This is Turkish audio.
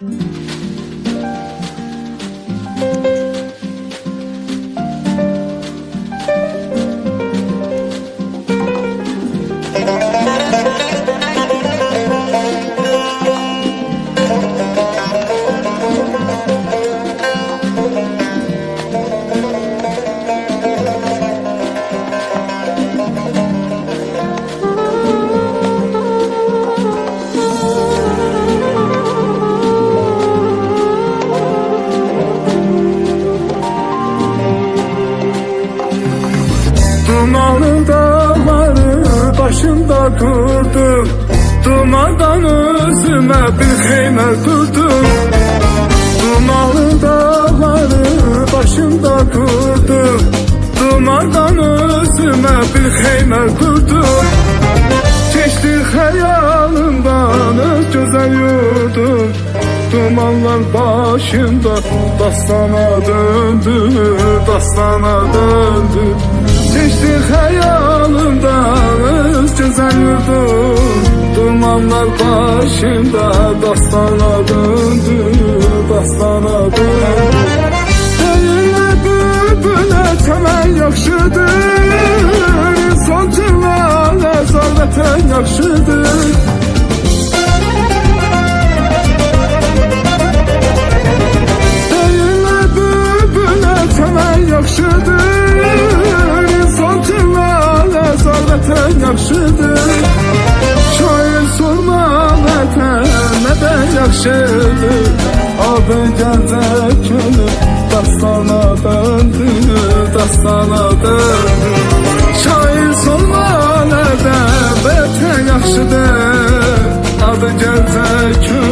Dumanlı başında durdum. Dumandan özüme bir heyme kurdum Dumanlı dağları başında durdum. Dumandan özüme bir heyme kurdum Geçti hayalımdan öz güzel yurdum. Dumanlar başımda dastana döndü, dastana döndü Dumanlar başımda dastana döndü, dastana döndü. Seninle bülbüle temel yakşıdır İnsan cıvale zavleten yakşıdır yakşıdır Adı gəncə könül dastana döndü, dastana döndü. Şair nədən vətən yaxşıdır Adı gəncə könül